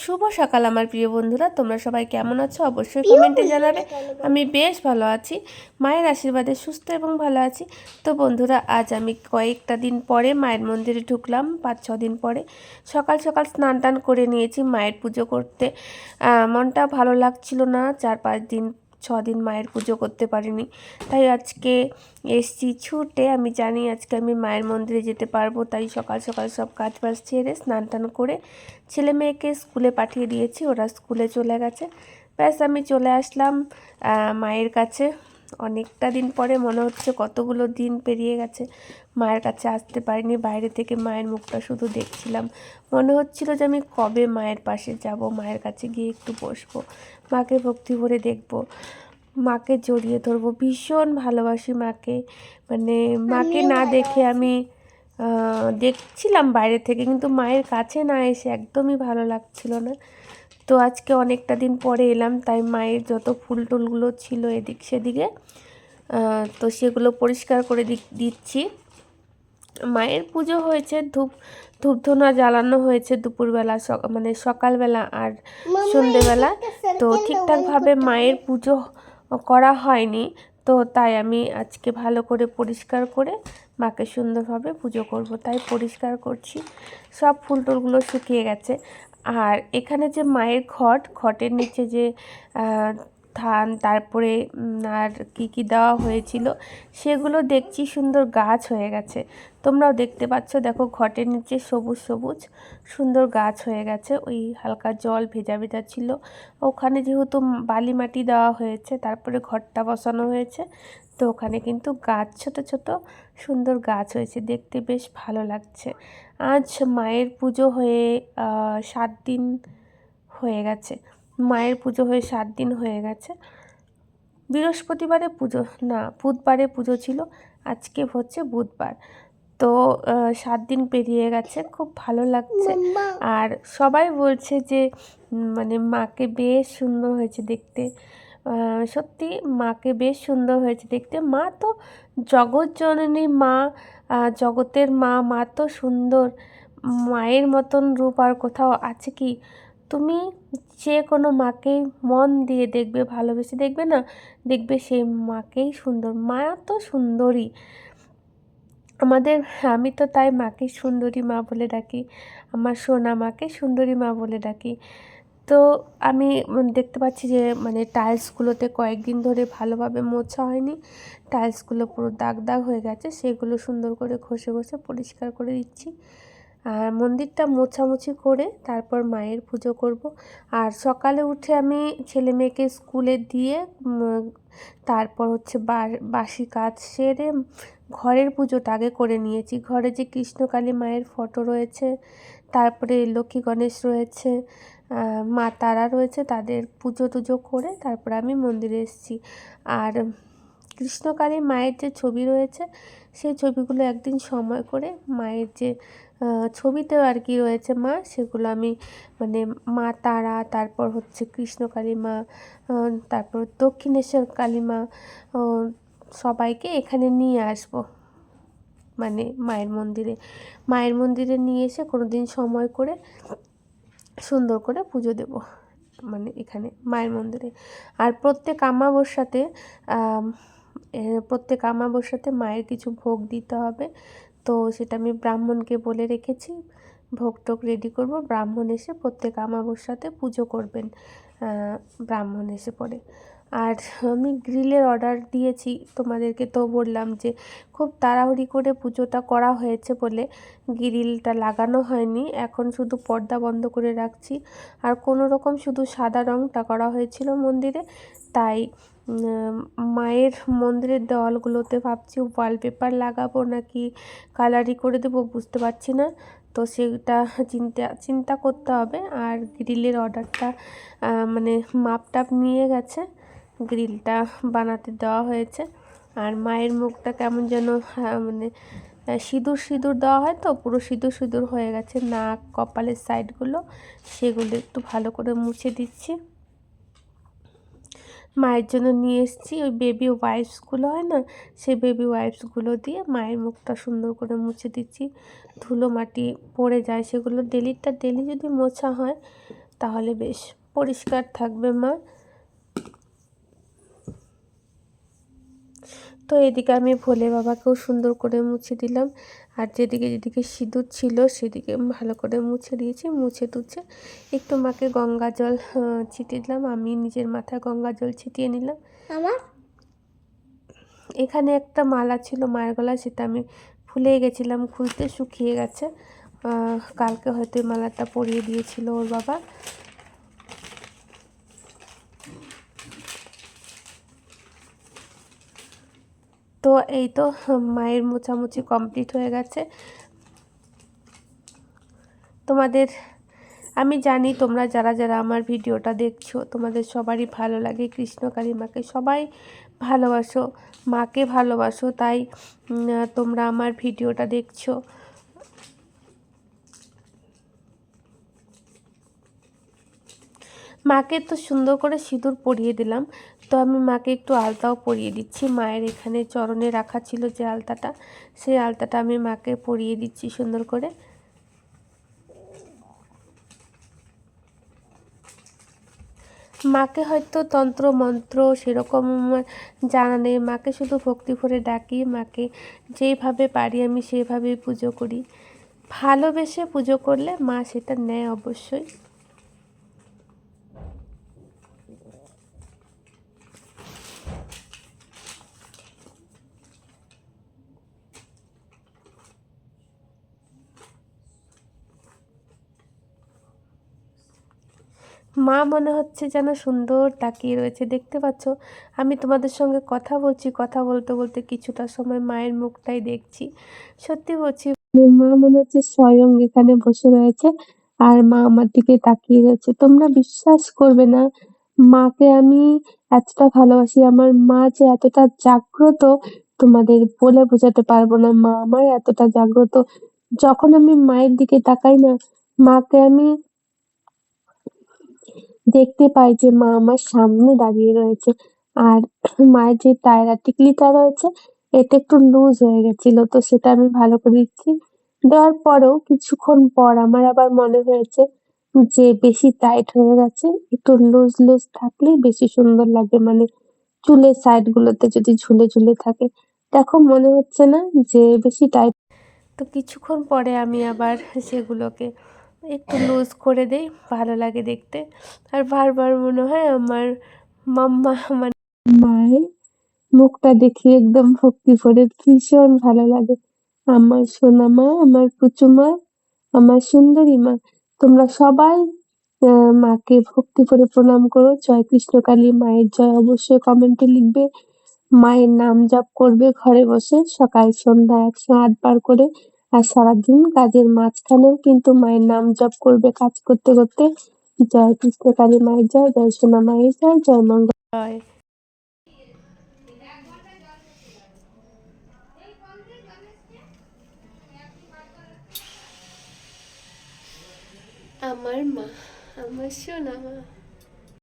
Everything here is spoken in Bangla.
শুভ সকাল আমার প্রিয় বন্ধুরা। তোমরা সবাই কেমন আছো? অবশ্যই কমেন্টে জানাবে। আমি বেশ ভালো আছি। মায়ের আশীর্বাদে সুস্থ এবং ভালো আছি। তো বন্ধুরা আজ আমি কয়েকটা দিন পরে মায়ের মন্দিরে ঢুকলাম পাঁচ ছ দিন পরে। সকাল সকাল স্নান টান করে নিয়েছি মায়ের পুজো করতে। মনটা ভালো লাগছিল না। চার পাঁচ দিন ছ দিন মায়ের পুজো করতে পারিনি। তাই আজকে এসছি ছুটে। আমি জানি আজকে আমি মায়ের মন্দিরে যেতে পারব। তাই সকাল সকাল সব কাজ বাজ ছেড়ে স্নান টান করে ছেলে মেয়েকে স্কুলে পাঠিয়ে দিয়েছি। ওরা স্কুলে চলে গেছে। ব্যাস আমি চলে আসলাম মায়ের কাছে। অনেকটা দিন পরে মনে হচ্ছে কতগুলো দিন পেরিয়ে গেছে। মায়ের কাছে আসতে পারিনি, বাইরে থেকে মায়ের মুখটা শুধু দেখছিলাম। মনে হচ্ছিল যে আমি কবে মায়ের পাশে যাব, মায়ের কাছে গিয়ে একটু বসবো, মাকে ভক্তি ভরে দেখব। মাকে জড়িয়ে ধরবো, ভীষণ ভালোবাসি মাকে। মানে মাকে না দেখে আমি দেখছিলাম বাইরে থেকে, কিন্তু মায়ের কাছে না এসে একদমই ভালো লাগছিল না। তো আজকে অনেকটা দিন পরে এলাম তাই মায়ের যত ফুল টুলগুলো ছিল এদিক সেদিকে তো সেগুলো পরিষ্কার করে দি- দিচ্ছি। মায়ের পুজো হয়েছে ধূপ ধূপধুনা জ্বালানো হয়েছে দুপুরবেলা মানে সকালবেলা আর সন্ধেবেলা। তো ঠিকঠাকভাবে মায়ের পুজো করা হয়নি তো তাই আমি আজকে ভালো করে পরিষ্কার করে মাকে সুন্দরভাবে পুজো করব তাই পরিষ্কার করছি। সব ফুল টুলগুলো শুকিয়ে গেছে। আর এখানে যে মায়ের ঘট ঘটের নিচে যে ধান তারপরে আর কি কি দেওয়া হয়েছিল, সেগুলো দেখছি সুন্দর গাছ হয়ে গেছে। তোমরাও দেখতে পাচ্ছ, দেখো ঘটের নিচে সবুজ সবুজ সুন্দর গাছ হয়ে গেছে, ওই হালকা জল ভেজা ভেজা ছিল। ওখানে যেহেতু বালি মাটি দেওয়া হয়েছে, তারপরে ঘরটা বসানো হয়েছে তো ওখানে কিন্তু গাছ ছোট ছোট সুন্দর গাছ হয়েছে। দেখতে বেশ ভালো লাগছে। আজ মায়ের পুজো হয়ে সাত দিন হয়ে গেছে। মায়ের পুজো হয়ে সাত দিন হয়ে গেছে। বৃহস্পতিবারে পুজো না বুধবারে পুজো ছিল। আজকে হচ্ছে বুধবার। তো সাত দিন পেরিয়ে গেছে। খুব ভালো লাগছে। আর সবাই বলছে যে মানে মাকে বেশ সুন্দর হয়েছে দেখতে। সত্যি মাকে বেশ সুন্দর হয়েছে দেখতে। মা তো জগৎ জননী মা জগতের মা। মা তো সুন্দর। মায়ের মতন রূপ আর কোথাও আছে কি? তুমি যে কোনো মাকেই মন দিয়ে দেখবে, ভালোবেসে দেখবে না? দেখবে সেই মাকেই সুন্দর। মা তো সুন্দরী। আমাদের, আমি তো তাই মাকে সুন্দরী মা বলে ডাকি। আমার সোনা মাকে সুন্দরী মা বলে ডাকি। তো আমি দেখতে পাচ্ছি যে মানে টাইলসগুলোতে কয়েকদিন ধরে ভালোভাবে মোছা হয়নি। টাইলসগুলো পুরো দাগ দাগ হয়ে গেছে, সেগুলো সুন্দর করে ঘষে ঘষে পরিষ্কার করে দিচ্ছি। আর মন্দিরটা মোছামুছি করে তারপর মায়ের পুজো করব। আর সকালে উঠে আমি ছেলে মেয়েকে স্কুলে দিয়ে তারপর হচ্ছে বাসি কাজ সেরে ঘরের পুজোটা আগে করে নিয়েছি। ঘরে যে কৃষ্ণকালী মায়ের ফটো রয়েছে, তারপরে লক্ষ্মী গণেশ রয়েছে মা তারা রয়েছে তাদের পুজো টুজো করে তারপর আমি মন্দিরে এসেছি। আর কৃষ্ণকালী মায়ের যে ছবি রয়েছে, সেই ছবিগুলো একদিন সময় করে মায়ের যে ছবিতেও আর কি রয়েছে মা, সেগুলো আমি মানে মা তারা, তারপর হচ্ছে কৃষ্ণকালী মা তারপর দক্ষিণেশ্বর কালী মা সবাইকে এখানে নিয়ে আসব। মানে মায়ের মন্দিরে। মায়ের মন্দিরে নিয়ে এসে কোনো দিন সময় করে সুন্দর করে পুজো দেব মানে এখানে মায়ের মন্দিরে। আর প্রত্যেক আমাবস্যাতে প্রত্যেক আমাবস্যাতে মায়ের কিছু ভোগ দিতে হবে। তো সেটা আমি ব্রাহ্মণকে বলে রেখেছি, ভোগ টোক রেডি করব। ব্রাহ্মণ এসে প্রত্যেক আমাবস্যাতে পুজো করবেন ব্রাহ্মণ এসে পড়ে আর আমি গ্রিলের অর্ডার দিয়েছি, তোমাদেরকে তো বললাম যে খুব তাড়াহুড়ি করে পুজোটা করা হয়েছে বলে গ্রিলটা লাগানো হয়নি। এখন শুধু পর্দা বন্ধ করে রাখছি। আর কোনো রকম শুধু সাদা রঙটা করা হয়েছিল মন্দিরে, তাই মায়ের মন্দিরের দেওয়ালগুলোতে ভাবছি ওয়ালপেপার লাগাবো নাকি কালারই করে দেবো বুঝতে পারছি না। তো সেটা চিন্তা চিন্তা করতে হবে। আর গ্রিলের অর্ডারটা মানে মাপ টাপ নিয়ে গেছে। গ্রিলটা বানাতে দেওয়া হয়েছে। আর মায়ের মুখটা কেমন যেন হ্যাঁ, মানে সিঁদুর সিঁদুর দেওয়া হয় তো পুরো সিঁদুর সিঁদুর হয়ে গেছে নাক কপালের সাইডগুলো। সেগুলো একটু ভালো করে মুছে দিচ্ছি। মায়ের জন্য নিয়ে এসেছি ওই বেবি ওয়াইপসগুলো হয় না? সেই বেবি ওয়াইপসগুলো দিয়ে মায়ের মুখটা সুন্দর করে মুছে দিচ্ছি। ধুলো মাটি পড়ে যায় সেগুলো ডেলিটা ডেলি যদি মোছা হয় তাহলে বেশ পরিষ্কার থাকবে মা। তো এদিকে আমি ভোলে বাবাকেও সুন্দর করে মুছে দিলাম। আর যেদিকে যেদিকে সিঁদুর ছিল সেদিকে ভালো করে মুছে দিয়েছি মুছে টুছে একটু মাকে গঙ্গা জল ছিটিয়ে দিলাম। আমি নিজের মাথায় গঙ্গা জল ছিটিয়ে নিলাম। আমার? এখানে একটা মালা ছিল মায়ের গলা সেটা আমি ফুলে গেছিলাম খুলতে শুকিয়ে গেছে। কালকে হয়তো মালাটা পরিয়ে দিয়েছিল ওর বাবা। তো এই তো মায়ের মোছামুছি কমপ্লিট হয়ে গেছে। তোমাদের, আমি জানি তোমরা যারা যারা আমার ভিডিওটা দেখছ, তোমাদের সবারই ভালো লাগে। কৃষ্ণকালী মাকে সবাই ভালোবাসো, মাকে ভালোবাসো, তাই তোমরা আমার ভিডিওটা দেখছ। মাকে তো সুন্দর করে সিঁদুর পরিয়ে দিলাম। তো আমি মাকে একটু আলতাও পরিয়ে দিচ্ছি। মায়ের এখানে চরণে রাখা ছিল যে আলতাটা, সেই আলতাটা আমি মাকে পরিয়ে দিচ্ছি সুন্দর করে। মাকে হয়তো তন্ত্র, মন্ত্র সেরকম জানা নেই। মাকে শুধু ভক্তি ভরে ডাকি, মাকে যেইভাবে পারি আমি সেভাবেই পুজো করি। ভালোবেসে পুজো করলে মা সেটা নেয় অবশ্যই। মা মনে হচ্ছে যেন সুন্দর তাকিয়ে রয়েছে। দেখতে পাচ্ছ, আমি তোমাদের সঙ্গে কথা বলছি, কথা বলতে বলতে কিছুটা সময় মায়ের মুখটাই দেখছি। সত্যি বলছি মা মনে হচ্ছে স্বয়ং এখানে বসে রয়েছে আর মা আমার দিকে তাকিয়ে রয়েছে। তোমরা বিশ্বাস করবে না, মাকে আমি এতটা ভালোবাসি, আমার মা যে এতটা জাগ্রত, তোমাদের বলে বোঝাতে পারব না। মা আমার এতটা জাগ্রত, যখন আমি মায়ের দিকে তাকাই না, মাকে আমি দেখতে পাই যে মা আমার সামনে দাঁড়িয়ে রয়েছে। আর মায়ের যে টায়রা টিকলিটা রয়েছে এটা একটু লুজ হয়ে গেছিল, তো সেটা আমি ভালো করে দিচ্ছি। দেওয়ার পরেও কিছুক্ষণ পর আমার আবার মনে হয়েছে যে বেশি টাইট হয়ে গেছে, একটু লুজ লুজ থাকলেই বেশি সুন্দর লাগে। মানে চুলের সাইড গুলোতে যদি ঝুলে ঝুলে থাকে, দেখো মনে হচ্ছে না যে বেশি টাইট। তো কিছুক্ষণ পরে আমি আবার সেগুলোকে একটু লুজ করে দেই, ভালো লাগে দেখতে। আর বারবার মনে হয় আমার মাম্মা মানে মায়ের মুখটা দেখে একদম ভক্তি করে ভীষণ ভালো লাগে। আমার সোনা মা, আমার পুচু মা, আমার সুন্দরী মা, তোমরা সবাই মাকে ভক্তি করে প্রণাম করো। জয় কৃষ্ণকালী মায়ের জয় অবশ্যই কমেন্টে লিখবে। মায়ের নাম জপ করবে ঘরে বসে, সকাল সন্ধ্যা একশো আটবার করে আর সারাদিন কাজের মাঝখানেও কিন্তু মায়ের নাম জপ করবে কাজ করতে করতে। জয় কৃষ্ণকালী মায়ের জয় জয় সোনা মায়ের জয় জয় মঙ্গল। জয়। আমার মা আমার সোনা মা।